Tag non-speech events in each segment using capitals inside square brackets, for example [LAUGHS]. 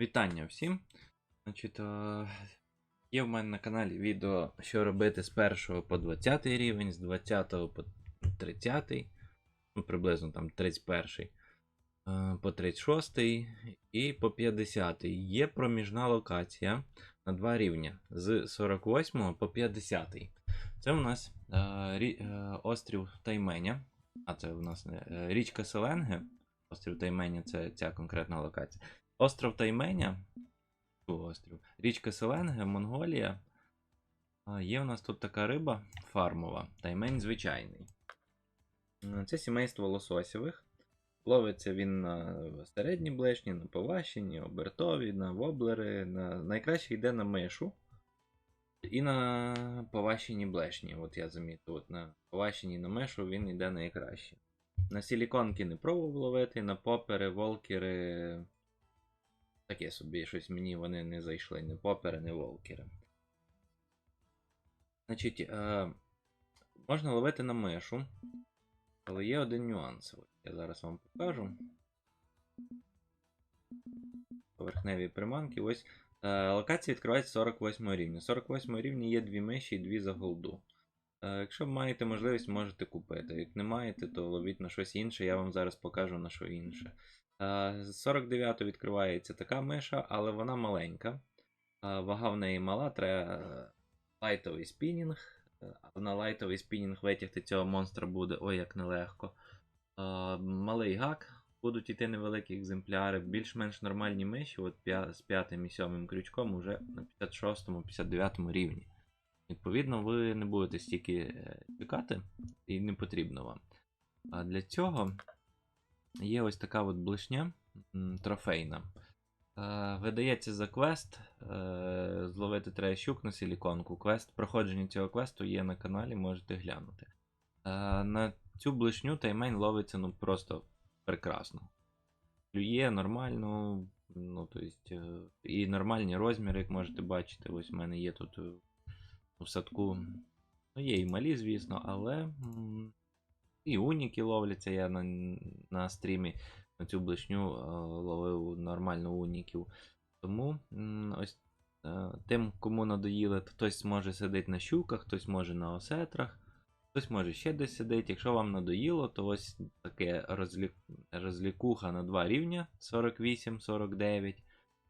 Вітання всім. Значить, е, є в мене на каналі відео, що робити з 1 по 20 рівень, з 20 по 30, ну, приблизно там 31 е, по 36 і по 50. Є проміжна локація на два рівня з 48 по 50. Це у нас е, рі- острів Тайменя. А це у нас річка Селенге. Острів Тайменя це ця конкретна локація. Остров Тайменя. Острів. Річка Селенге, Монголія. А, Є у нас тут така риба фармова, таймень звичайний. Це сімейство лососєвих. Ловиться він на середні блешні, на поващені, обертові, на воблери. На... Найкраще йде на мишу. І на поващені блешні. От я замітив, от на поващені на мишу він йде найкраще. На силіконки не пробував ловити, на попери, волкери. Таке собі щось мені вони не зайшли, не попери, не волкери. Значить, е, можна ловити на мишу, але є один нюанс. Я зараз вам покажу. Поверхневі приманки. Ось е, локація відкривається 48 рівня. 48 рівня є дві миші і дві за голду. Е, Якщо маєте можливість, можете купити. Як не маєте, то ловіть на щось інше, я вам зараз покажу на що інше. Е, З 49 відкривається така миша, але вона маленька. Е, Вага в неї мала, треба лайтовий спінінг. Е, на лайтовий спінінг витягти цього монстра буде ой як нелегко. Малий гак. Будуть йти невеликі екземпляри, більш-менш нормальні миші, от з п'ятим і сьомим крючком уже на 56-59 рівні. Відповідно, ви не будете стільки чекати, і не потрібно вам. А для цього є ось така от блишня трофейна. Е, Видається за квест. е, Зловити треба щук на силіконку. Квест, проходження цього квесту є на каналі, можете глянути. Е, На цю блишню таймейн ловиться ну просто прекрасно. Клює нормально, ну, то есть, і нормальні розміри, як можете бачити. Ось в мене є тут в садку. Ну, є і малі, звісно, але і уніки ловляться. Я на, на стрімі на цю блишню е, ловив нормально уніків. Тому ось е, тим, кому надоїло, то хтось може сидіти на щуках, хтось може на осетрах, хтось може ще десь сидить. Якщо вам надоїло, то ось таке розлік... розлікуха на два рівня 48-49.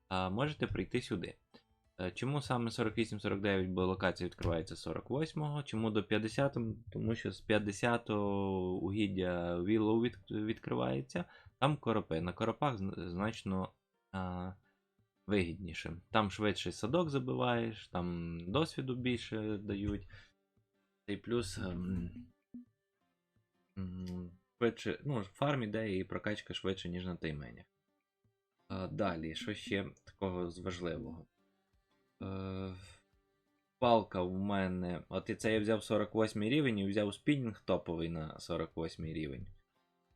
А можете прийти сюди. Е, Чому саме 48-49, бо локація відкривається 48-го? Чому до 50-го? Тому що з 50-го угіддя від... відкривається, там коропи. На коропах значно а, вигідніше. Там швидше садок забиваєш, там досвіду більше дають. І плюс ем, швидше, ну, фарм іде і прокачка швидше, ніж на тайменях. Далі, що ще такого з важливого? Е, палка в мене. От і це я взяв 48 рівень і взяв спінінг топовий на 48 рівень.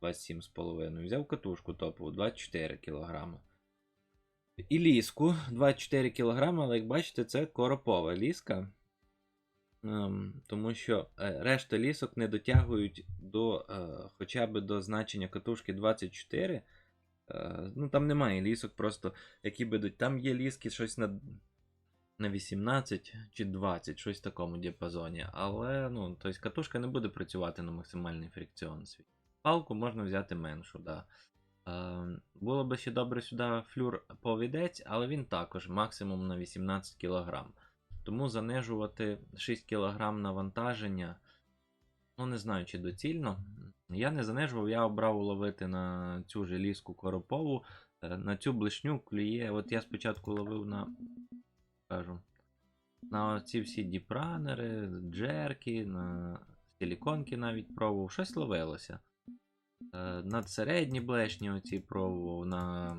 27,5. Взяв катушку топову 24 кг. І ліску 24 кг, але як бачите, це коропова ліска. Ем, тому що е, решта лісок не дотягують до е, хоча б до значення катушки 24. Е, ну там немає лісок, просто які будуть. Там є ліски щось на, на 18 чи 20, щось в такому діапазоні. Але ну, тобто катушка не буде працювати на максимальний фрикціон свій. Палку можна взяти меншу, да. Е, було би ще добре сюди флюр повідець, але він також максимум на 18 кг. Тому занижувати 6 кг навантаження, ну не знаю, чи доцільно. Я не занижував, я обрав ловити на цю же ліску коропову. Е, На цю блишню клює. От я спочатку ловив на. Кажу, на ці всі діпранери, джерки, на силіконки навіть пробував. Щось ловилося. Е, На середні блешні оці пробував, на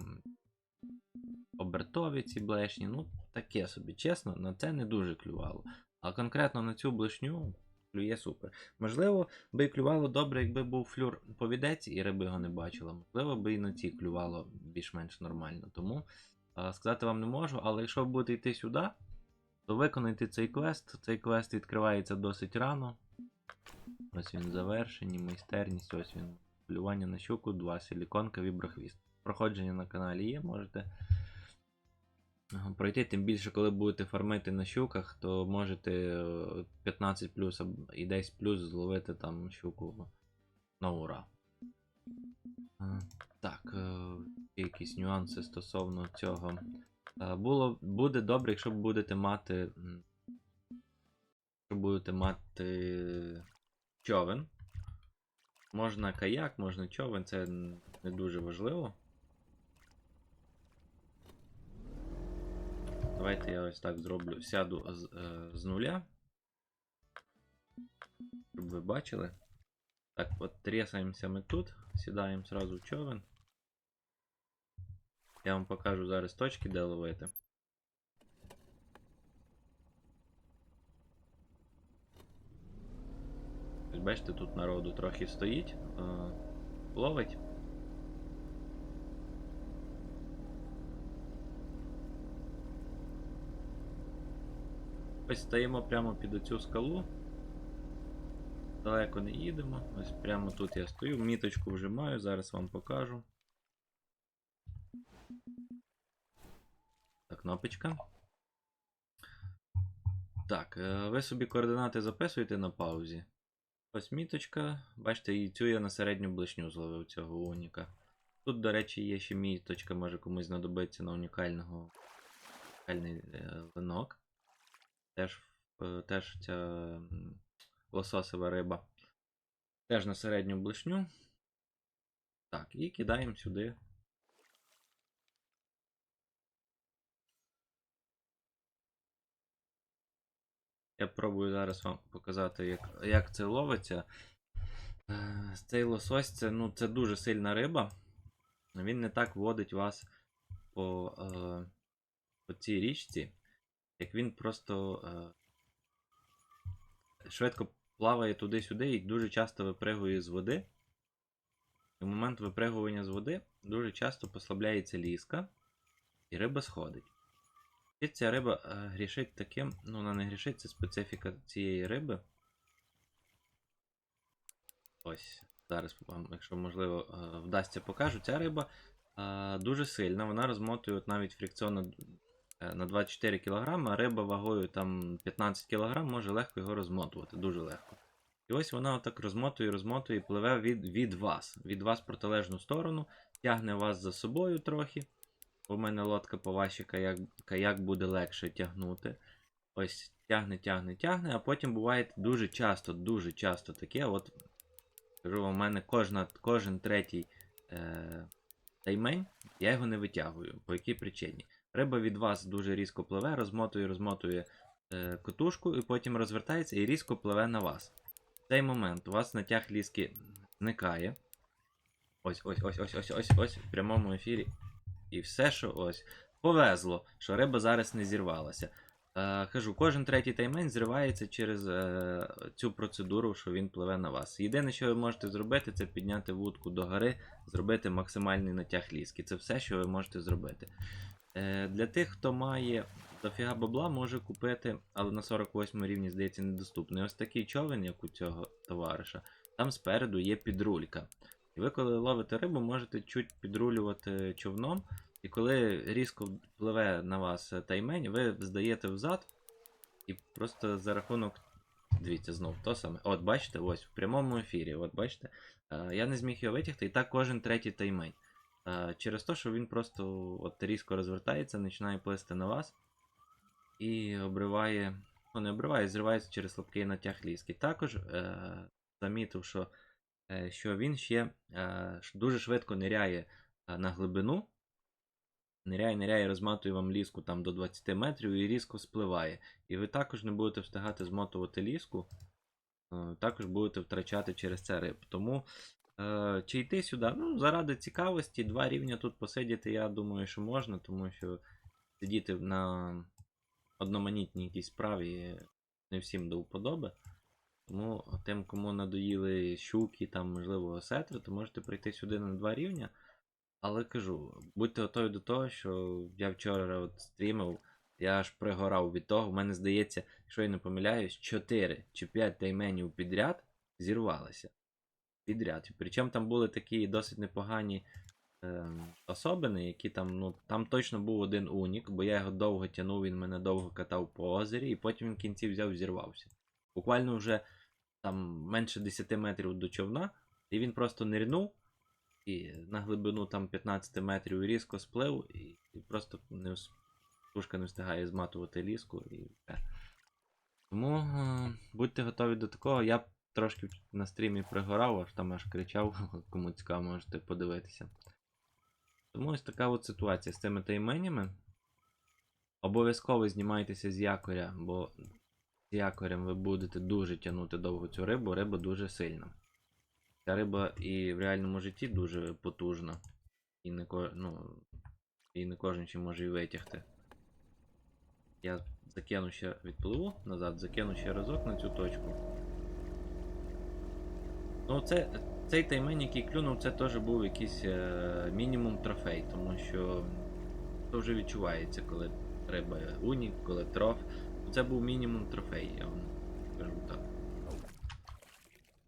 обертові ці блешні. Ну, таке собі, чесно, на це не дуже клювало. А конкретно на цю блешню клює супер. Можливо, би клювало добре, якби був флюр повідець і риби його не бачила. Можливо, би і на ці клювало більш-менш нормально. Тому сказати вам не можу, але якщо ви будете йти сюди, то виконайте цей квест. Цей квест відкривається досить рано. Ось він завершені, майстерність, ось він. Полювання на щуку, два силіконка, віброхвіст. Проходження на каналі є, можете Пройти, тим більше, коли будете фармити на щуках, то можете е, 15 плюс і 10 плюс зловити там щуку на ура. Е, Так, е, якісь нюанси стосовно цього. Е, Було, буде добре, якщо будете мати. Якщо будете мати човен. Можна каяк, можна човен, це не дуже важливо. Давайте я ось так зроблю. Сяду з, е, з нуля. Щоб ви бачили. Так, от трясаємося ми тут, сідаємо сразу в човен. Я вам покажу зараз точки, де ловити. Бачите, тут народу трохи стоїть, е, ловить. Ось стоїмо прямо під оцю скалу. Далеко не їдемо. Ось прямо тут я стою. Міточку вже маю, зараз вам покажу. Кнопочка. Так, е, ви собі координати записуєте на паузі. Ось міточка. Бачите, і цю я на середню блишню зловив цього уніка. Тут, до речі, є ще міточка, може комусь знадобиться на унікального унікальний е, линок. Теж, е, теж ця м, лососева риба. Теж на середню блишню. Так, і кидаємо сюди. Я пробую зараз вам показати, як, як це ловиться. Е, Цей лосось це, ну, це дуже сильна риба. Він не так водить вас по, е, по цій річці, як він просто е, швидко плаває туди-сюди і дуже часто випригує з води. І в момент випригування з води дуже часто послабляється ліска, і риба сходить. І ця риба е, грішить таким, ну вона не грішить, це специфіка цієї риби. Ось, зараз вам, якщо можливо, е, вдасться покажу. Ця риба е, дуже сильна, вона розмотує от навіть фрикціонно на 24 кг, а риба вагою там 15 кг може легко його розмотувати, дуже легко. І ось вона отак розмотує, розмотує і пливе від, від вас, від вас протилежну сторону, тягне вас за собою трохи. У мене лодка по вашій каяк, каяк буде легше тягнути. Ось тягне, тягне, тягне, а потім буває дуже часто, дуже часто таке. От кажу у мене кожна, кожен третій е, таймень, я його не витягую. По якій причині? Риба від вас дуже різко пливе, розмотує, розмотує е, котушку і потім розвертається і різко пливе на вас. В цей момент у вас натяг ліски зникає. Ось, ось, ось, ось, ось, ось, ось, в прямому ефірі. І все, що ось. Повезло, що риба зараз не зірвалася. Е, кажу, кожен третій таймень зривається через е, цю процедуру, що він пливе на вас. Єдине, що ви можете зробити, це підняти вудку до гори, зробити максимальний натяг ліски. Це все, що ви можете зробити. Е, для тих, хто має дофіга бабла, може купити, але на 48 рівні, здається, недоступний. Ось такий човен, як у цього товариша. Там спереду є підрулька. І ви, коли ловите рибу, можете чуть підрулювати човном. І коли різко пливе на вас таймень, ви здаєте взад. І просто за рахунок. Дивіться, знов то саме. От, бачите, ось в прямому ефірі. От бачите, е, я не зміг його витягти, і так кожен третій таймень. Е, Через те, що він просто от різко розвертається, починає плисти на вас і обриває. Ну, не обриває, зривається через слабкий натяг ліски. Також е, замітив, що, е, що він ще е, дуже швидко ниряє е, на глибину. Ниряє, ниряє, розматує вам ліску там до 20 метрів і різко спливає. І ви також не будете встигати змотувати ліску, е, також будете втрачати через це риб. Тому е, чи йти сюди? Ну, заради цікавості, два рівня тут посидіти, я думаю, що можна, тому що сидіти на одноманітній якійсь справі не всім до вподоби. Тому тим, кому надоїли щуки, там, можливо, осетри, то можете прийти сюди на два рівня. Але кажу, будьте готові до того, що я вчора от стрімив, я аж пригорав від того. В мене здається, якщо я не помиляюсь, 4 чи 5 тайменів підряд зірвалися. Підряд. Причому там були такі досить непогані е, особини, які там, ну, там точно був один унік, бо я його довго тягнув, він мене довго катав по озері, і потім він в кінці взяв і зірвався. Буквально вже там менше 10 метрів до човна, і він просто нирнув, і на глибину там 15 метрів різко сплив, і, і просто не пушка не встигає зматувати ліску і все. Тому е, будьте готові до такого. Я трошки на стрімі пригорав, аж там аж кричав, [LAUGHS] кому цікаво, можете подивитися. Тому ось така от ситуація з цими тайменями. Обов'язково знімайтеся з якоря, бо з якорем ви будете дуже тягнути довго цю рибу, риба дуже сильна. Ця риба і в реальному житті дуже потужна. І не, ко... ну, і не кожен ще може її витягти. Я закину ще відпливу назад, закину ще разок на цю точку. Ну, це, цей таймен, який клюнув, це теж був якийсь е, мінімум трофей, тому що це вже відчувається, коли риба унік, коли троф. Це був мінімум трофей, я вам скажу так.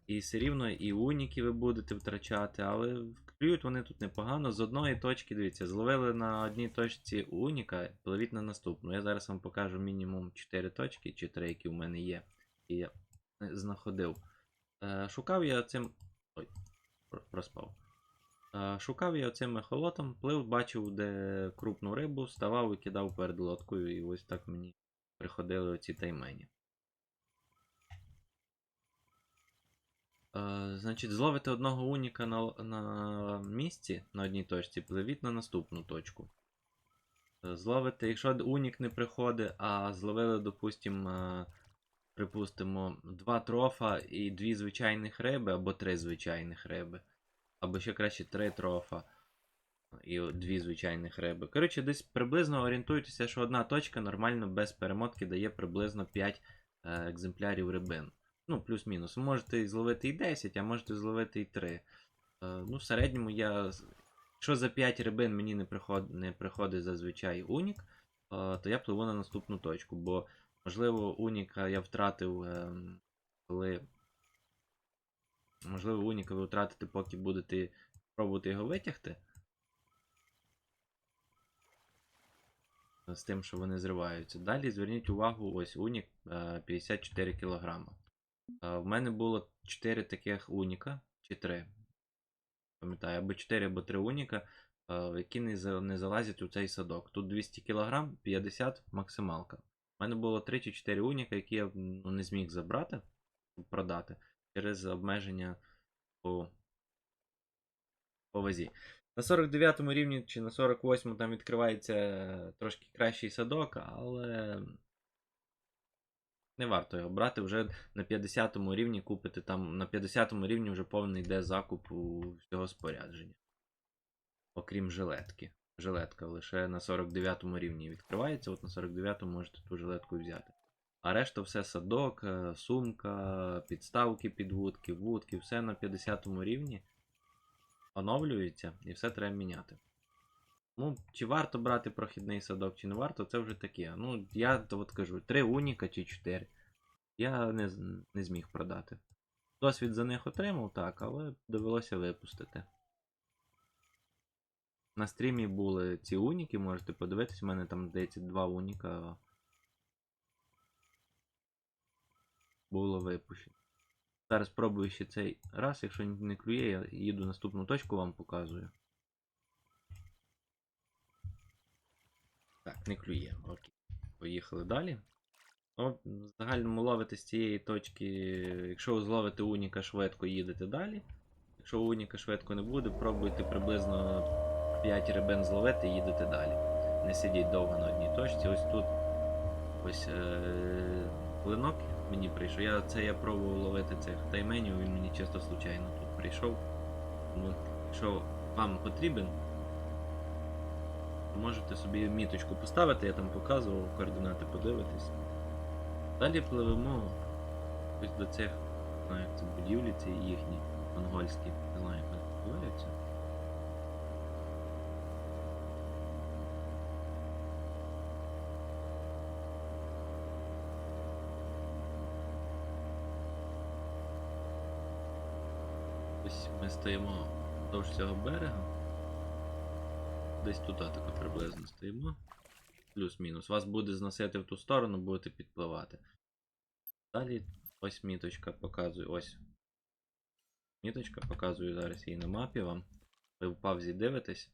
І все рівно і уніки ви будете втрачати, але клюють вони тут непогано. З одної точки, дивіться, зловили на одній точці уніка, пливіть на наступну. Я зараз вам покажу мінімум 4 точки, чи 3, які в мене є. І я знаходив. Е, шукав я цим. Ой, проспав. Е, шукав я цим ехолотом, плив, бачив, де крупну рибу, ставав і кидав перед лодкою, і ось так мені приходили оці таймені. Значить, зловите одного уніка на, на місці на одній точці, пливіть на наступну точку. Е, Зловите, якщо унік не приходить, а зловили, допустимо, е, припустимо, два трофа і дві звичайних риби, або три звичайних риби. Або ще краще три трофа і дві звичайних риби. Коротше, десь приблизно орієнтуйтеся, що одна точка нормально без перемотки дає приблизно 5 е, екземплярів рибин. Ну, плюс-мінус. Можете зловити і 10, а можете зловити і 3. Е, ну, в середньому я. Якщо за 5 рибин мені не, приход... не приходить зазвичай унік, е, то я пливу на наступну точку, бо, можливо, уніка я втратив, ем, коли. Можливо, уніка ви втратите, поки будете пробувати його витягти. З тим, що вони зриваються. Далі зверніть увагу, ось унік е, 54 кг. В мене було 4 таких уніка, чи 3. Пам'ятаю, або 4, або 3 уніка, е, які не, залазять у цей садок. Тут 200 кг, 50 максималка. У мене було 3 чи 4 уніка, які я ну, не зміг забрати, продати через обмеження по, по вазі. На 49 рівні чи на 48 там відкривається е, трошки кращий садок, але не варто його брати. Вже на 50 рівні купити там. На 50 рівні вже повний йде закуп у всього спорядження. Окрім жилетки. Жилетка лише на 49 рівні відкривається, от на 49 му можете ту жилетку взяти. А решта все садок, е, сумка, підставки під вудки, вудки, все на 50 рівні оновлюється і все треба міняти. Ну, чи варто брати прохідний садок, чи не варто, це вже таке. Ну, я то от кажу, 3 уніка чи 4. Я не, не зміг продати. Досвід за них отримав, так, але довелося випустити. На стрімі були ці уніки, можете подивитись, у мене там, здається, два уніка було випущено. Зараз пробую ще цей раз, якщо не клює, я їду наступну точку, вам показую. Так, не клює. Окей. Поїхали далі. Ну, в загальному ловите з цієї точки. Якщо ви зловите уніка швидко, їдете далі. Якщо уніка швидко не буде, пробуйте приблизно 5 рибин зловити і їдете далі. Не сидіть довго на одній точці. Ось тут ось е- клинок мені прийшов. Я, це я пробував ловити цих тайменів, він мені чисто случайно тут прийшов. Тому, якщо вам потрібен, Можете собі міточку поставити, я там показував, координати подивитись. Далі пливемо ось до цих, знаю, як це будівлі, ці їхні монгольські, не знаю, як вони називаються. Ось ми стоїмо вздовж цього берега. Десь тут тако приблизно стоїмо. Плюс-мінус. Вас буде зносити в ту сторону, будете підпливати. Далі ось міточка показує. Ось. Міточка показую зараз її на мапі вам. Ви в павзі дивитесь.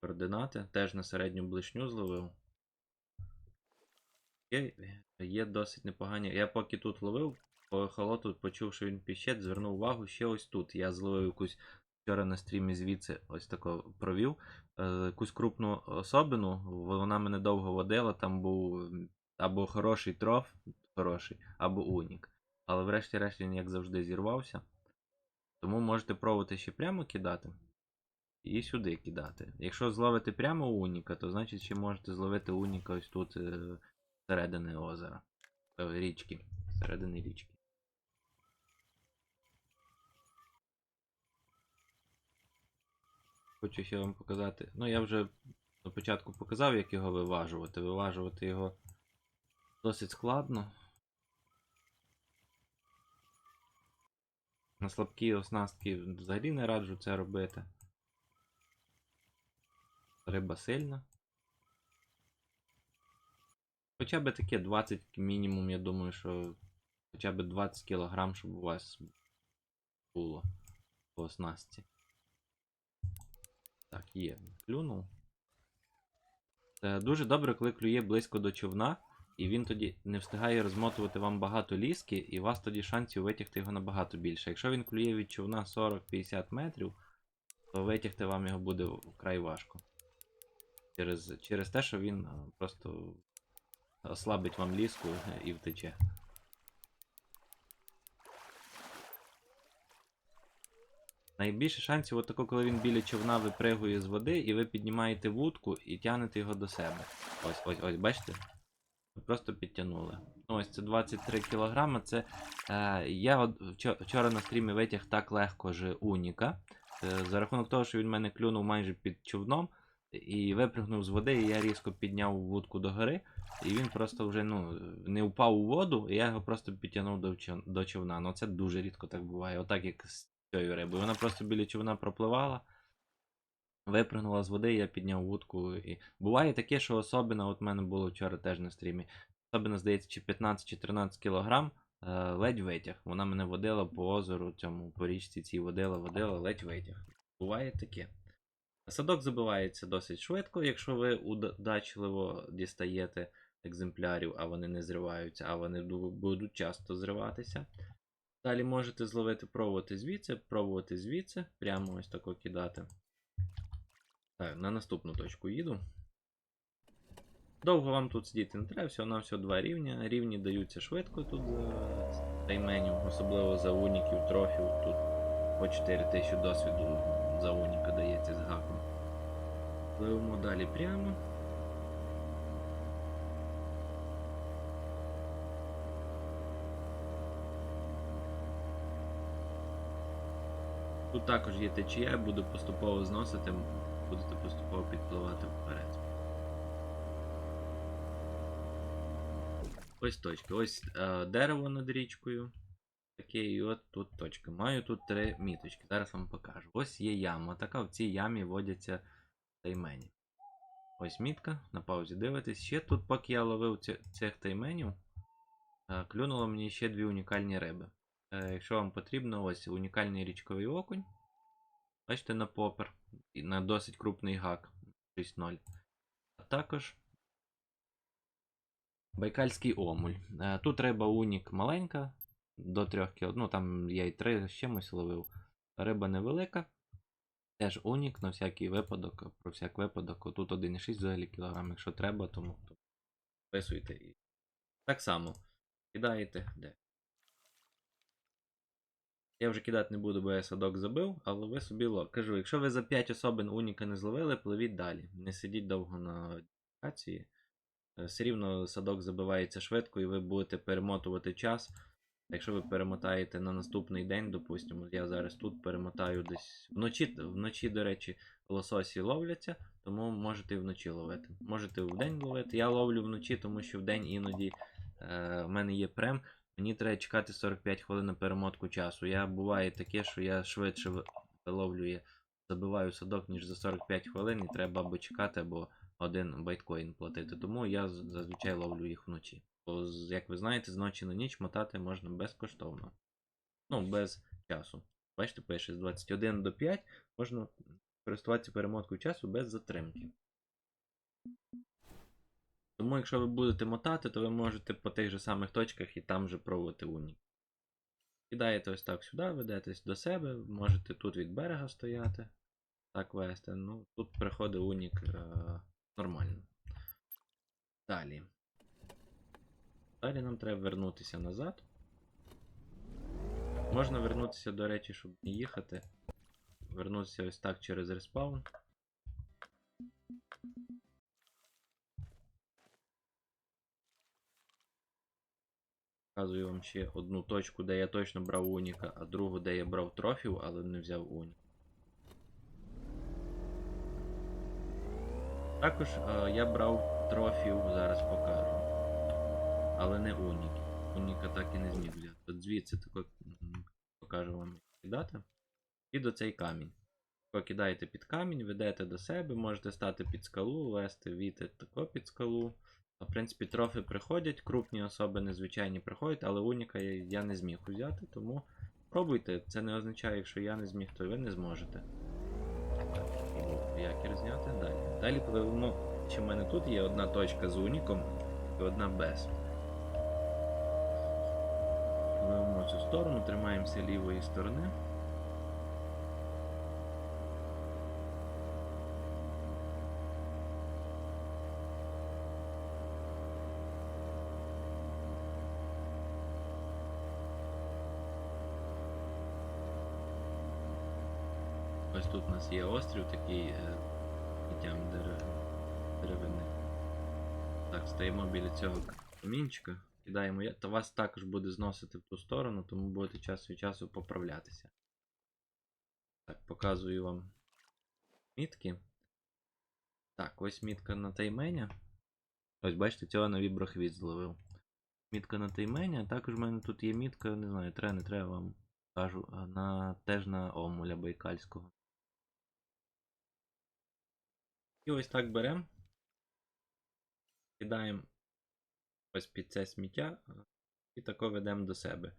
Координати. Теж на середню блишню зловив. Є, є досить непогані. Я поки тут ловив, по холоту почув, що він піщить, звернув увагу ще ось тут. Я зловив якусь вчора на стрімі звідси ось тако провів. Е, якусь крупну особину, вона мене довго водила, там був або хороший троф, хороший, або унік. Але врешті-решт він, як завжди, зірвався. Тому можете пробувати ще прямо кидати. І сюди кидати. Якщо зловите прямо уніка, то значить ще можете зловити уніка ось тут е, середини озера. Е, річки. Середини річки. Хочу ще вам показати. Ну, я вже на початку показав, як його виважувати. Виважувати його досить складно. На слабкі оснастки взагалі не раджу це робити. Риба сильна. Хоча б таке 20 мінімум, я думаю, що хоча б 20 кг, щоб у вас було по оснастці. Так, є. Клюнув. Е, Дуже добре, коли клює близько до човна, і він тоді не встигає розмотувати вам багато ліски, і у вас тоді шансів витягти його набагато більше. Якщо він клює від човна 40-50 метрів, то витягти вам його буде вкрай важко. Через, через те, що він е, просто ослабить вам ліску і втече. Найбільше шансів, от тако, коли він біля човна випригує з води, і ви піднімаєте вудку і тягнете його до себе. Ось, ось, ось, бачите? Ви просто підтягнули. Ну, ось це 23 кг. Це е, я от вчора на стрімі витяг так легко ж уніка. Е, за рахунок того, що він мене клюнув майже під човном і випригнув з води, і я різко підняв вудку догори, і він просто вже ну, не впав у воду, і я його просто підтягнув до, до човна. Ну це дуже рідко так буває. Отак як цією рибою. Вона просто біля човна пропливала, випрыгнула з води, я підняв вудку. І... Буває таке, що особина, от в мене було вчора теж на стрімі. Особина, здається, чи 15 чи 13 кілограм, е, ледь витяг. Вона мене водила по озеру, цьому, по річці цій водила, водила, ледь витяг. Буває таке. Садок забивається досить швидко, якщо ви удачливо дістаєте екземплярів, а вони не зриваються, а вони будуть часто зриватися. Далі можете зловити, пробувати звідси, пробувати звідси, прямо ось тако кидати. Так, на наступну точку їду. Довго вам тут сидіти не треба, всього на всього два рівня. Рівні даються швидко тут за тайменю, особливо за уніків, трофів. Тут по 4000 досвіду за уніка дається з гаком. Пливемо далі прямо. Тут також є течія, буду поступово зносити, будете поступово підпливати вперед. Ось точки. Ось е, дерево над річкою. Таке, і от тут точка. Маю тут три міточки. Зараз вам покажу. Ось є яма. Така в цій ямі водяться таймені. Ось мітка, на паузі дивитесь. Ще тут, поки я ловив цих тайменів, е, клюнуло мені ще дві унікальні риби. Е, Якщо вам потрібно, ось унікальний річковий окунь. Бачите, на попер. І на досить крупний гак 6.0. А також Байкальський омуль. Е, Тут риба унік маленька, до 3 кг. Ну там я і 3 з чимось ловив. Риба невелика. Теж унік на всякий випадок, про всяк випадок. Тут 1,6 взагалі кілограм, якщо треба, тому то вписуйте і. Так само. Кидаєте де. Я вже кидати не буду, бо я садок забив, але ви собі лов. Кажу, якщо ви за 5 особин уніка не зловили, пливіть далі. Не сидіть довго на локації. Е, Все рівно садок забивається швидко і ви будете перемотувати час. Якщо ви перемотаєте на наступний день, допустимо, я зараз тут перемотаю десь вночі, вночі, до речі, лососі ловляться, тому можете і вночі ловити. Можете вдень ловити. Я ловлю вночі, тому що вдень іноді е, в мене є прем. Мені треба чекати 45 хвилин на перемотку часу. Я буває таке, що я швидше ви- виловлюю забиваю садок, ніж за 45 хвилин, і треба або чекати, або один байткоін платити. Тому я зазвичай ловлю їх вночі. Бо, як ви знаєте, з ночі на ніч мотати можна безкоштовно. Ну, без часу. Бачите, пише з 21 до 5 можна користуватися перемоткою часу без затримки. Тому, якщо ви будете мотати, то ви можете по тих же самих точках і там же пробувати унік. Кидаєте ось так сюди, ведетесь до себе, можете тут від берега стояти, так вести. Ну, тут приходить унік е, нормально. Далі. Далі нам треба вернутися назад. Можна вернутися, до речі, щоб не їхати. Вернутися ось так через респаун. Показую вам ще одну точку, де я точно брав уніка, а другу, де я брав трофів, але не взяв унік. Також е, я брав трофів, зараз покажу. Але не уніки. Уніка так і не зміг взяти. От звідси тако покажу вам кидати. І до цей камінь. Тако під камінь, ведете до себе, можете стати під скалу, вести віти тако під скалу. В принципі, трофи приходять, крупні особи незвичайні приходять, але уніка я, не зміг взяти, тому пробуйте. Це не означає, якщо я не зміг, то ви не зможете. Так, якір зняти далі. Далі пливемо, що в мене тут є одна точка з уніком і одна без. Пливемо цю сторону, тримаємося лівої сторони. Ось тут у нас є острів такий е, підтям деревини. Так, стоїмо біля цього камінчика, кидаємо то вас також буде зносити в ту сторону, тому будете час від часу поправлятися. Так, показую вам мітки. Так, ось мітка на таймені. Ось бачите, цього на віброхвіст зловив. Мітка на таймені, а також в мене тут є мітка, не знаю, треба, не треба вам кажу, на, теж на омуля байкальського. І ось так беремо. Кидаємо ось під це сміття і тако ведемо до себе.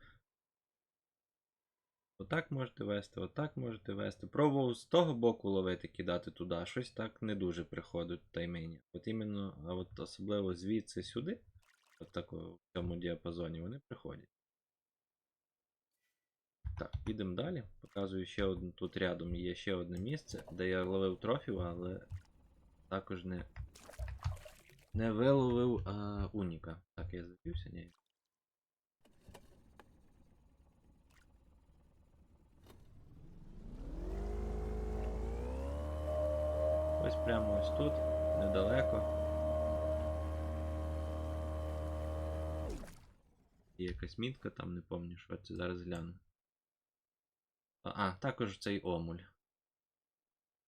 Отак можете вести, отак можете вести. Пробував з того боку ловити, кидати туди, щось так не дуже приходить таймені. От іменно, от особливо звідси сюди, от тако, в цьому діапазоні, вони приходять. Так, підемо далі. Показую ще одну. Тут рядом є ще одне місце, де я ловив трофів, але також не, не виловив а, уніка. Так, я забився, ні. Ось прямо ось тут, недалеко. Є якась мітка, там не пам'ятаю, що це зараз гляну. А, також цей омуль.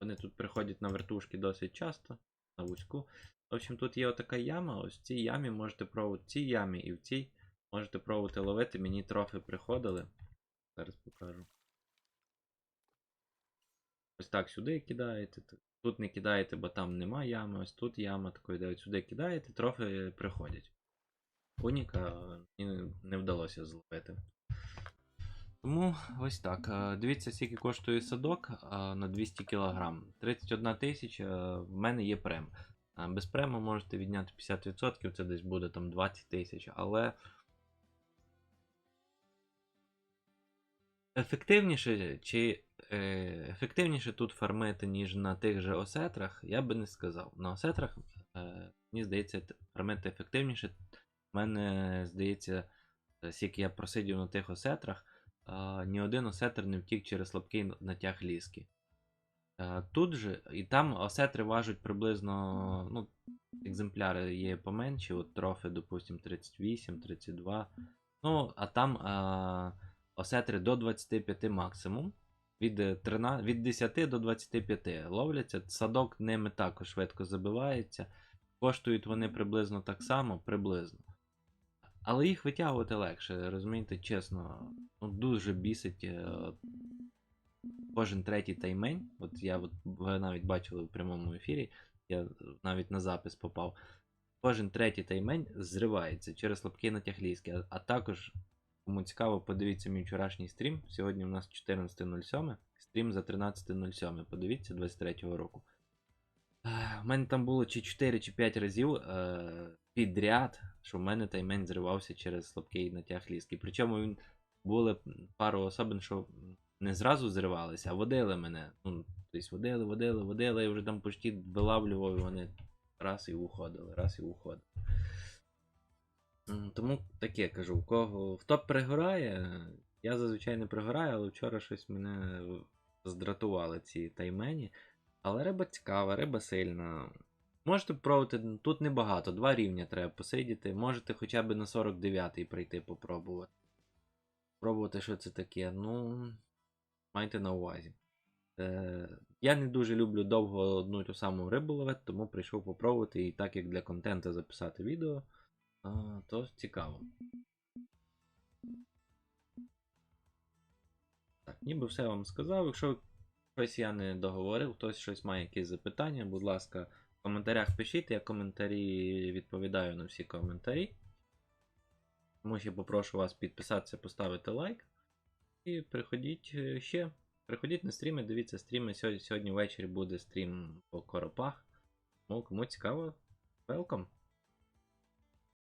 Вони тут приходять на вертушки досить часто, на вузьку. В общем, тут є отака яма. Ось в цій ямі можете пробувати. В цій ямі і в цій можете пробувати ловити. Мені трофи приходили. Зараз покажу. Ось так сюди кидаєте. Тут не кидаєте, бо там нема ями. Ось тут яма такої, де сюди кидаєте, трофи приходять. Уніка не вдалося зловити. Тому ось так. Е, Дивіться, скільки коштує садок е, на 200 кг. 31 тисяча, е, в мене є прем. Без прему можете відняти 50%, це десь буде там 20 тисяч, але. Ефективніше чи ефективніше тут фармити, ніж на тих же осетрах, я би не сказав. На осетрах, мені здається, фармити ефективніше. У мене, здається, скільки я просидів на тих осетрах, е, ні один осетр не втік через слабкий натяг ліски. Е, Тут же, і там осетри важать приблизно, ну, екземпляри є поменші, от трофи, допустим, 38, 32. Ну, а там е, осетри до 25 максимум. Від, е, 13, від 10 до 25 ловляться. Садок ними також швидко забивається. Коштують вони приблизно так само, приблизно. Але їх витягувати легше, розумієте, чесно. Ну, дуже бісить. е, кожен третій таймень, от я от, ви навіть бачили в прямому ефірі, я навіть на запис попав. Кожен третій таймень зривається через слабкі натяглійські. А, а також, кому цікаво, подивіться мій вчорашній стрім. Сьогодні у нас 14.07, стрім за 13.07. Подивіться 23-го року. У мене там було чи 4 чи 5 разів е, підряд, що в мене таймень зривався через слабкий натяг ліски. Причому він були пару особин, що не зразу зривалися, а водили мене. Ну, тобто водили, водили, водили, я вже там почти вилавлював, і вони раз і уходили, раз і уходили. Тому таке кажу, у кого хто пригорає, я зазвичай не пригораю, але вчора щось мене здратували ці таймені. Але риба цікава, риба сильна. Можете пробувати, ну, тут небагато, два рівня треба посидіти. Можете хоча б на 49-й прийти попробувати. Пробувати, що це таке. Ну, майте на увазі. Е, я не дуже люблю довго одну ту саму рибу ловити, тому прийшов попробувати і так як для контенту записати відео, а, то цікаво. Так, ніби все вам сказав. Якщо щось я не договорив, хтось щось має якісь запитання, будь ласка, в коментарях пишіть, я коментарі відповідаю на всі коментарі. Тому ще попрошу вас підписатися, поставити лайк. І приходіть е, ще. Приходіть на стріми, дивіться стріми. Сьогодні, ввечері буде стрім по коропах. Тому кому цікаво, welcome.